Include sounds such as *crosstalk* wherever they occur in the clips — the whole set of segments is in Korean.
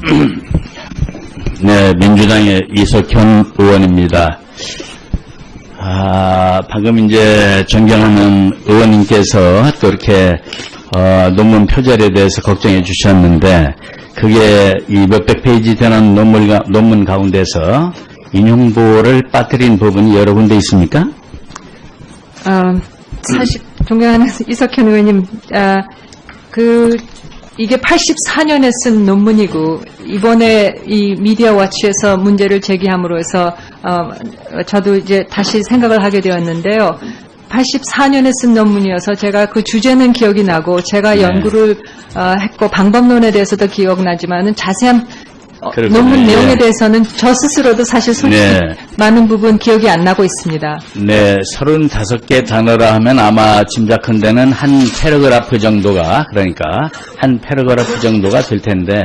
*clears throat* 네, 민주당의 이석현 의원입니다. 아, 방금 이제 존경하는 의원님께서 또 이렇게 어, 논문 표절에 대해서 걱정해 주셨는데 그게 이 몇백 페이지 되는 논문, 가- 논문 가운데서 인용보를 빠뜨린 부분이 여러 군데 있습니까? 어, 사실 존경하는 *laughs* 이석현 의원님, 아, 그 이게 84년에 쓴 논문이고 이번에 이 미디어 와치에서 문제를 제기함으로 해서 어, 저도 이제 다시 생각을 하게 되었는데요. 84년에 쓴 논문이어서 제가 그 주제는 기억이 나고 제가 네. 연구를 어, 했고 방법론에 대해서도 기억나지만은 자세한 어. 논문 내용에 예. 대해서는 저 스스로도 사실 솔직히 네. 많은 부분 기억이 안 나고 있습니다. 네, 35개 단어라 하면 아마 짐작한 데는 한 패러그라프 정도가, 그러니까 한 패러그라프 정도가 될 텐데,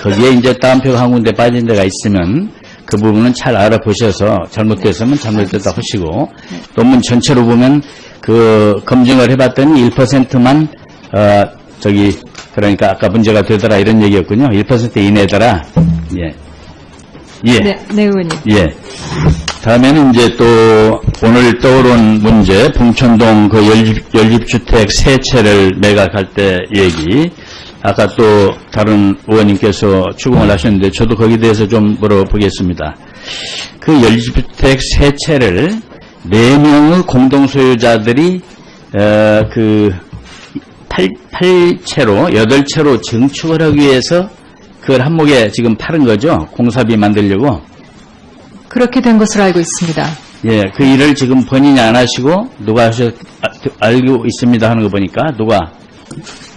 거기에 이제 따옴표가 한 군데 빠진 데가 있으면 그 부분은 잘 알아보셔서 잘못됐으면 잘못됐다 하시고, 논문 전체로 보면 그 검증을 해봤더니 1%만, 어, 저기, 그러니까 아까 문제가 되더라 이런 얘기였군요. 1% 이내더라. 예. 예. 네, 네 의원님. 예. 다음에는 이제 또 오늘 떠오른 문제, 봉천동 그 열집, 열집주택 세 채를 매각할 때 얘기. 아까 또 다른 의원님께서 추궁을 하셨는데 저도 거기에 대해서 좀 물어보겠습니다. 그 열집주택 세 채를 네 명의 공동 소유자들이 어, 그 8, 팔채로 여덟 채로 증축을 하기 위해서 그걸 한목에 지금 팔은 거죠. 공사비 만들려고. 그렇게 된 것으로 알고 있습니다. 예, 그 일을 지금 본인이 안 하시고 누가 하셨, 아, 그, 알고 있습니다 하는 거 보니까 누가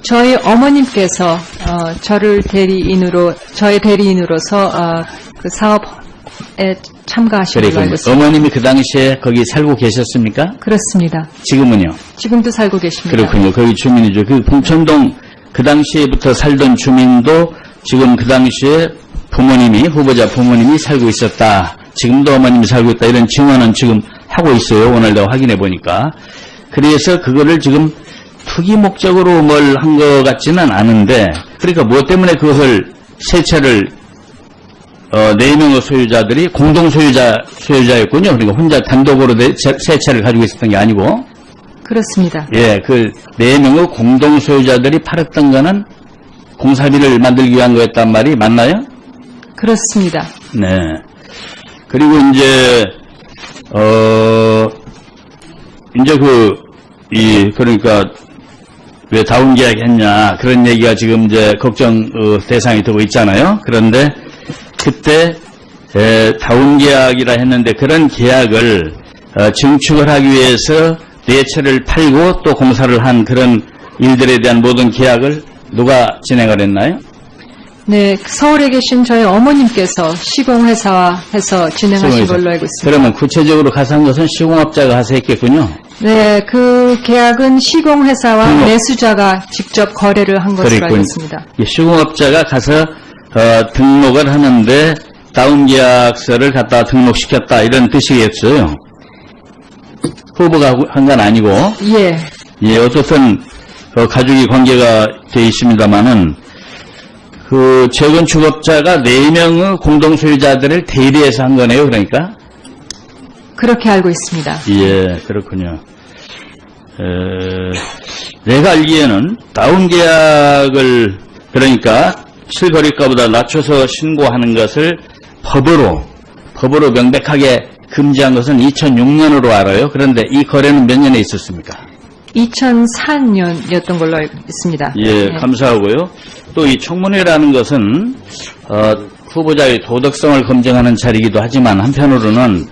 저희 어머님께서 어, 저를 대리인으로 저의 대리인으로서 어, 그 사업에 참가하신 걸로 그리고 알고 있습니다. 어머님이 그 당시에 거기 살고 계셨습니까? 그렇습니다. 지금은요? 지금도 살고 계십니다. 그렇군요. 거기 주민이죠. 그 봉천동 그 당시에부터 살던 주민도 지금 그 당시에 부모님이 후보자 부모님이 살고 있었다. 지금도 어머님이 살고 있다. 이런 증언은 지금 하고 있어요. 오늘 내가 확인해 보니까. 그래서 그거를 지금 투기 목적으로 뭘 한 것 같지는 않은데 그러니까 뭐 때문에 그것을 세 채를 어, 네 명의 소유자들이 공동 소유자 소유자였군요. 그러니까 혼자 단독으로 네 채- 세 채를 가지고 있었던 게 아니고 그렇습니다. 예, 그네 명의 공동 소유자들이 팔았던 거는 공사비를 만들기 위한 거였단 말이 맞나요? 그렇습니다. 네. 그리고 이제 어 이제 그 이 그러니까 왜 다운 계약했냐 그런 얘기가 지금 이제 걱정 어, 대상이 되고 있잖아요. 그런데 그때 에, 다운 계약이라 했는데 그런 계약을 어, 증축을 하기 위해서 네 채를 팔고 또 공사를 한 그런 일들에 대한 모든 계약을 누가 진행을 했나요? 네, 서울에 계신 저희 어머님께서 시공회사와 해서 진행하신 시공회사. 걸로 알고 있습니다. 그러면 구체적으로 한 것은 시공업자가 가서 했겠군요. 네, 그 계약은 시공회사와 등록. 매수자가 직접 거래를 한 것으로 알고 그랬군. 있습니다. 이 시공업자가 가서 어, 등록을 하는데 다운 계약서를 갖다 등록시켰다 이런 뜻이겠어요. 후보가 한 건 아니고 예, 예 어떻든 어, 가족이 관계가 돼 있습니다만은 그 재건축업자가 네 명의 공동 소유자들을 대리해서 한 거네요. 그러니까 그렇게 알고 있습니다. 예, 그렇군요. 에, 내가 알기에는 다운 계약을 그러니까 실거래가보다 낮춰서 신고하는 것을 법으로 법으로 명백하게 금지한 것은 2006년으로 알아요. 그런데 이 거래는 몇 년에 있었습니까? 2004년이었던 걸로 알고 있습니다. 예, 네. 감사하고요. 또 이 청문회라는 것은 어, 후보자의 도덕성을 검증하는 자리이기도 하지만 한편으로는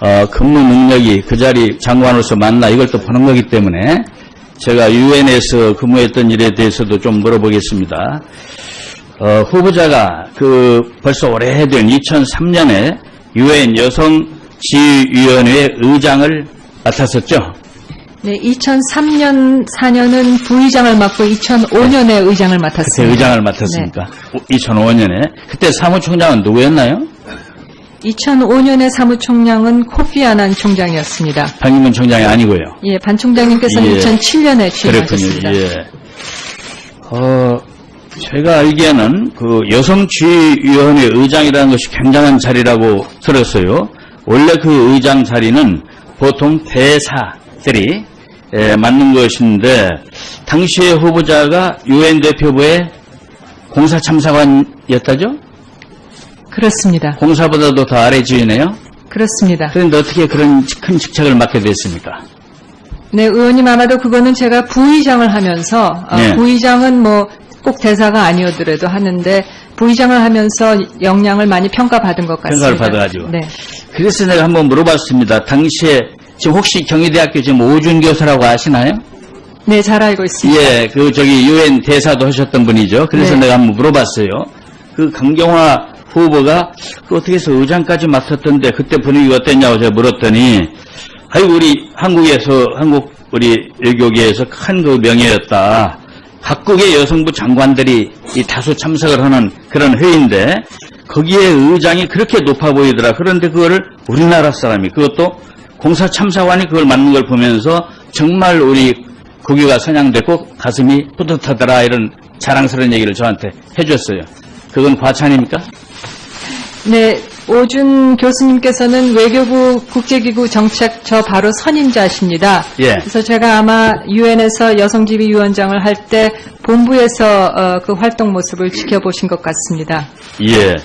어, 근무 능력이 그 자리 장관으로서 맞나 이걸 또 보는 거기 때문에 제가 유엔에서 근무했던 일에 대해서도 좀 물어보겠습니다. 어, 후보자가 그 벌써 오래된 2003년에 유엔 여성 지휘위원회 의장을 맡았었죠. 네, 2003년, 4년은 부의장을 맡고 2005년에 의장을 그때 맡았습니다. 의장을 맡았으니까 2005년에 그때 사무총장은 누구였나요? 2005년에 사무총장은 코피 아난 총장이었습니다. 방임문 총장이 아니고요. 예, 반 총장님께서는 예. 2007년에 그렇군요. 취임하셨습니다. 예. 어, 제가 알기에는 그 여성지휘위원회 의장이라는 것이 굉장한 자리라고 들었어요. 원래 그 의장 자리는 보통 대사들이 에, 맡는 것인데 당시의 후보자가 유엔 대표부의 공사 참사관이었다죠? 그렇습니다. 공사보다도 더 아래 지위네요. 그렇습니다. 그런데 어떻게 그런 큰 직책을 맡게 됐습니까? 네, 의원님 아마도 그거는 제가 부의장을 하면서 어, 네. 부의장은 뭐 꼭 대사가 아니었더라도 하는데 부의장을 하면서 역량을 많이 평가받은 것 같습니다. 평가를 받아가지고. 네, 그래서 내가 한번 물어봤습니다. 당시에 지금 혹시 경희대학교 지금 오준 교수라고 아시나요? 네, 잘 알고 있습니다. 예, 그 저기 유엔 대사도 하셨던 분이죠. 그래서 네. 내가 한번 물어봤어요. 그 강경화 후보가 그 어떻게 해서 의장까지 맡았던데 그때 분위기가 어땠냐고 제가 물었더니 아유 우리 한국에서 한국 우리 외교계에서 큰 그 명예였다. 각국의 여성부 장관들이 이 다수 참석을 하는 그런 회의인데 거기에 의장이 그렇게 높아 보이더라. 그런데 그거를 우리나라 사람이 그것도 공사 참사관이 그걸 맡는 걸 보면서 정말 우리 고기가 선양됐고 가슴이 뿌듯하더라 이런 자랑스러운 얘기를 저한테 해줬어요. 그건 과찬입니까? 네, 오준 교수님께서는 외교부 국제기구 정책 저 바로 선임자십니다. 예. 그래서 제가 아마 유엔에서 여성지휘위원장을 할 때 본부에서 어, 그 활동 모습을 지켜보신 것 같습니다. 예.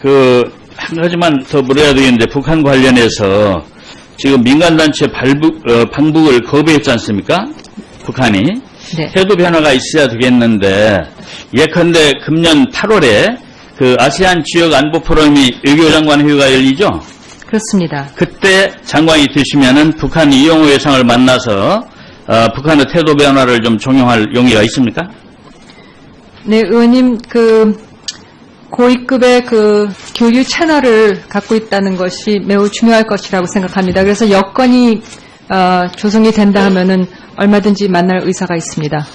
그, 한 가지만 더 물어야 되겠는데, 북한 관련해서 지금 민간단체 발북, 어, 방북을 거부했지 않습니까? 북한이. 네. 태도 변화가 있어야 되겠는데, 예컨대 금년 8월에 그 아세안 지역 안보 포럼이 외교장관 회의가 열리죠? 그렇습니다. 그때 장관이 되시면은 북한 이용호 회상을 만나서 어, 북한의 태도 변화를 좀 종용할 용의가 있습니까? 네, 의원님, 그, 고위급의 그 교류 채널을 갖고 있다는 것이 매우 중요할 것이라고 생각합니다. 그래서 여건이 어, 조성이 된다 하면은 얼마든지 만날 의사가 있습니다.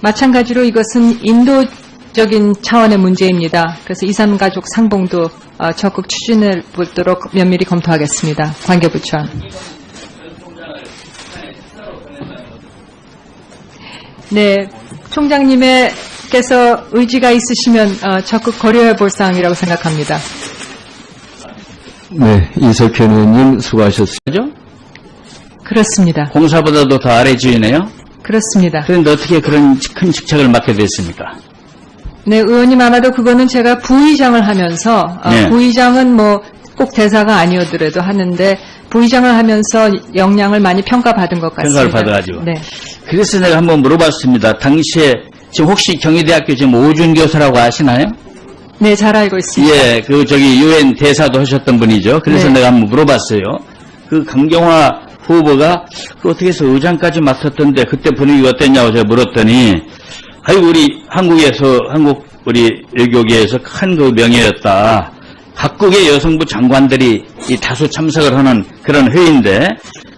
마찬가지로 이것은 인도적인 차원의 문제입니다. 그래서 이산가족 상봉도 어, 적극 추진해 보도록 면밀히 검토하겠습니다. 관계부처. 네, 총장님께서 의지가 있으시면 어, 적극 고려해 볼 사항이라고 생각합니다. 네, 이석현 의원님 수고하셨습니다. 그렇습니다. 공사보다도 더 아래 지위네요. 그렇습니다. 그런데 어떻게 그런 큰 직책을 맡게 됐습니까? 네, 의원님 아마도 그거는 제가 부의장을 하면서 어, 네. 부의장은 뭐 꼭 대사가 아니었더라도 하는데 부의장을 하면서 역량을 많이 평가받은 것 같습니다. 평가를 받아가지고. 네, 그래서 내가 한번 물어봤습니다. 당시에 지금 혹시 경희대학교 지금 오준 교수라고 아시나요? 네, 잘 알고 있습니다. 예, 그 저기 유엔 대사도 하셨던 분이죠. 그래서 네. 내가 한번 물어봤어요. 그 강경화 후보가 그 어떻게 해서 의장까지 맡았던데 그때 분위기가 어땠냐고 제가 물었더니 아유 우리 한국에서 한국 우리 외교계에서 큰 그 명예였다. 각국의 여성부 장관들이 이 다수 참석을 하는 그런 회의인데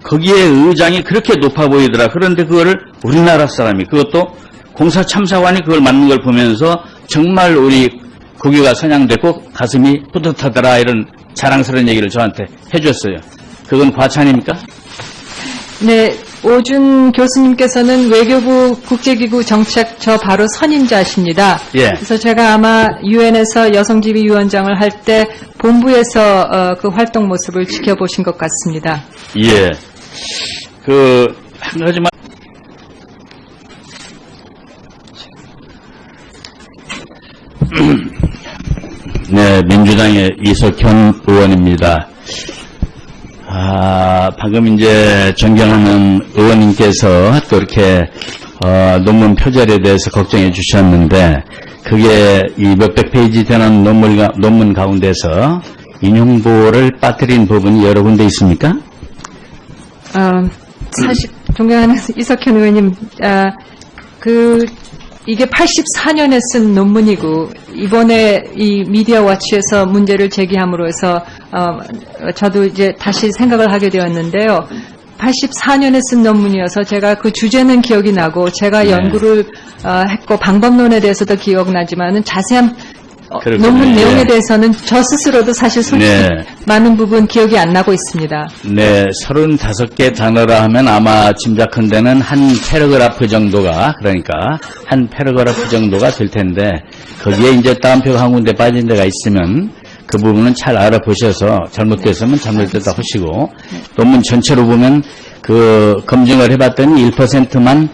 거기에 의장이 그렇게 높아 보이더라. 그런데 그거를 우리나라 사람이 그것도 공사 참사관이 그걸 맡는 걸 보면서 정말 우리 고기가 선양됐고 가슴이 뿌듯하더라 이런 자랑스러운 얘기를 저한테 해줬어요. 그건 과찬입니까? 네, 오준 교수님께서는 외교부 국제기구 정책 저 바로 선임자십니다. 예. 그래서 제가 아마 유엔에서 여성지휘위원장을 할 때 본부에서 어, 그 활동 모습을 지켜보신 것 같습니다. 예. 그, 한 가지만. *clears throat* 네, 민주당의 이석현 의원입니다. 아, 방금 이제 존경하는 의원님께서 또 이렇게 어, 논문 표절에 대해서 걱정해 주셨는데 그게 이 몇백 페이지 되는 논문, 가- 논문 가운데서 인용보를 빠뜨린 부분이 여러 군데 있습니까? 어, 사실 존경하는 *laughs* 이석현 의원님, 아, 그 이게 84년에 쓴 논문이고 이번에 이 미디어 와치에서 문제를 제기함으로 해서 어, 저도 이제 다시 생각을 하게 되었는데요. 84년에 쓴 논문이어서 제가 그 주제는 기억이 나고 제가 네. 연구를 어, 했고 방법론에 대해서도 기억나지만은 자세한 어, 그렇군요. 논문 예. 내용에 대해서는 저 스스로도 사실 솔직히 네. 많은 부분 기억이 안 나고 있습니다. 네, 35개 단어라 하면 아마 짐작컨대는 한 패러그라프 정도가, 그러니까 한 패러그라프 정도가 될 텐데, 거기에 이제 따옴표가 한 군데 빠진 데가 있으면 그 부분은 잘 알아보셔서 잘못됐으면 잘못됐다 하시고, 논문 전체로 보면 그 검증을 해봤더니 1%만,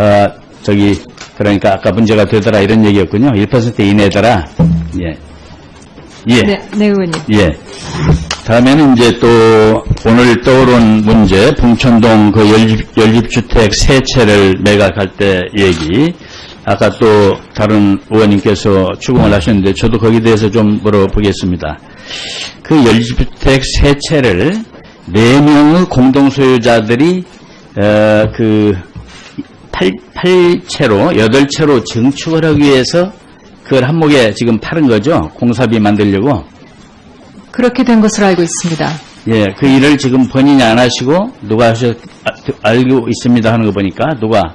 어, 저기, 그러니까 아까 문제가 되더라 이런 얘기였군요. 1% 이내더라. 예. 예. 네, 네 의원님. 예. 다음에는 이제 또 오늘 떠오른 문제, 봉천동 그 연립, 연립주택 세 채를 매각할 때 얘기. 아까 또 다른 의원님께서 추궁을 하셨는데 저도 거기에 대해서 좀 물어보겠습니다. 그 연립주택 세 채를 네 명의 공동 소유자들이 어, 그 팔, 팔 채로 여덟 채로 증축을 하기 위해서 그걸 한목에 지금 파는 거죠. 공사비 만들려고. 그렇게 된 것으로 알고 있습니다. 예, 그 일을 지금 본인이 안 하시고 누가 하셔 아, 알고 있습니다 하는 거 보니까 누가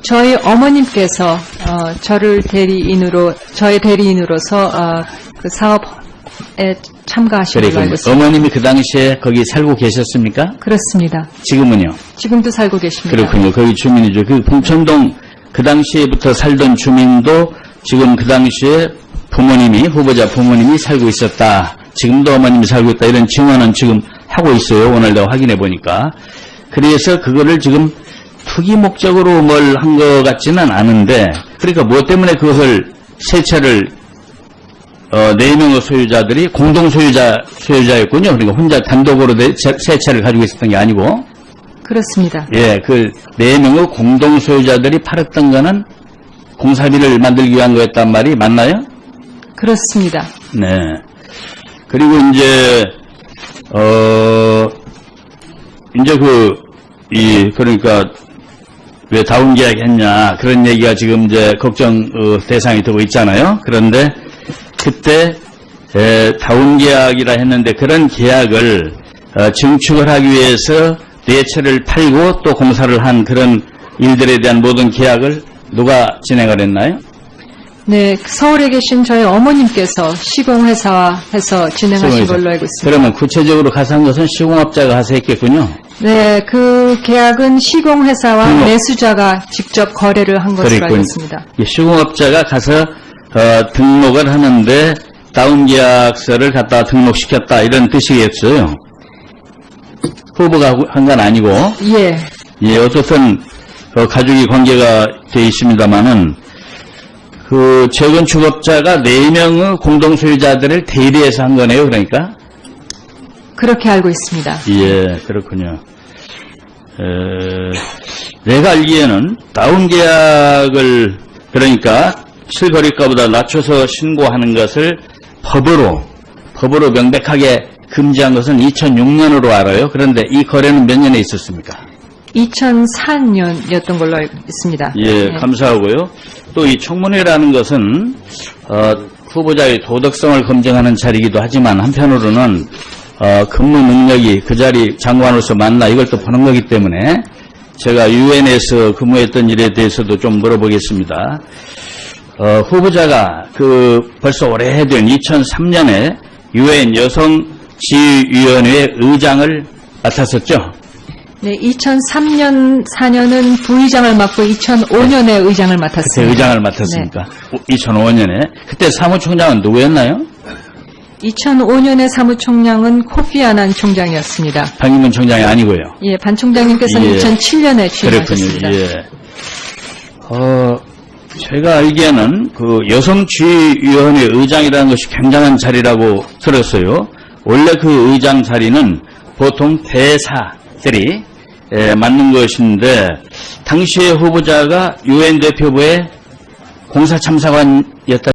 저희 어머님께서 어, 저를 대리인으로 저의 대리인으로서 어, 그 사업에 참가하신 걸로 알고 그리고 있습니다. 어머님이 그 당시에 거기 살고 계셨습니까? 그렇습니다. 지금은요. 지금도 살고 계십니다. 그렇군요. 거기 주민이죠. 그 봉천동 그 당시에부터 살던 주민도 지금 그 당시에 부모님이 후보자 부모님이 살고 있었다. 지금도 어머님이 살고 있다. 이런 증언은 지금 하고 있어요. 오늘 내가 확인해 보니까. 그래서 그거를 지금 투기 목적으로 뭘 한 것 같지는 않은데 그러니까 뭐 때문에 그것을 세 차를 어, 네 명의 소유자들이 공동 소유자 소유자였군요. 그러니까 혼자 단독으로 네 채- 세 채를 가지고 있었던 게 아니고 그렇습니다. 예, 그 네 명의 공동 소유자들이 팔았던 거는 공사비를 만들기 위한 거였단 말이 맞나요? 그렇습니다. 네. 그리고 이제 어 이제 그 이 그러니까 왜 다운 계약 했냐 그런 얘기가 지금 이제 걱정 어, 대상이 되고 있잖아요. 그런데 그때 에, 다운 계약이라 했는데 그런 계약을 어, 증축을 하기 위해서 네 채를 팔고 또 공사를 한 그런 일들에 대한 모든 계약을 누가 진행을 했나요? 네, 서울에 계신 저희 어머님께서 시공회사와 해서 진행하신. 걸로 알고 있습니다. 그러면 구체적으로 한 것은 시공업자가 가서 했겠군요. 네, 그 계약은 시공회사와 등록. 매수자가 직접 거래를 한 것으로 알고 그랬군. 있습니다. 이 시공업자가 가서 어, 등록을 하는데 다운 계약서를 갖다 등록시켰다 이런 뜻이겠어요. 후보가 한 건 아니고 예, 예 어떻든 어, 가족이 관계가 돼 있습니다만은 그 재건축업자가 네 명의 공동 소유자들을 대리해서 한 거네요. 그러니까 그렇게 알고 있습니다. 예, 그렇군요. 에, 내가 알기에는 다운 계약을 그러니까 실거래가보다 낮춰서 신고하는 것을 법으로 법으로 명백하게 금지한 것은 2006년으로 알아요. 그런데 이 거래는 몇 년에 있었습니까? 2004년이었던 걸로 알고 있습니다. 예, 네. 감사하고요. 또 이 청문회라는 것은 어, 후보자의 도덕성을 검증하는 자리이기도 하지만 한편으로는 어, 근무 능력이 그 자리 장관으로서 맞나 이걸 또 보는 거기 때문에 제가 유엔에서 근무했던 일에 대해서도 좀 물어보겠습니다. 어, 후보자가 그 벌써 오래된 2003년에 유엔 여성 지휘위원회 의장을 맡았었죠. 네, 2003년, 4년은 부의장을 맡고 2005년에 의장을 그때 맡았습니다. 의장을 맡았으니까 2005년에 그때 사무총장은 누구였나요? 2005년에 사무총장은 코피 아난 총장이었습니다. 방임문 총장이 아니고요. 예, 반 총장님께서는 예. 2007년에 취임하셨습니다. 그렇군요. 예. 어, 제가 알기에는 그 여성주의위원회 의장이라는 것이 굉장한 자리라고 들었어요. 원래 그 의장 자리는 보통 대사들이 에, 맡는 것인데 당시의 후보자가 유엔 대표부의 공사 참사관이었다.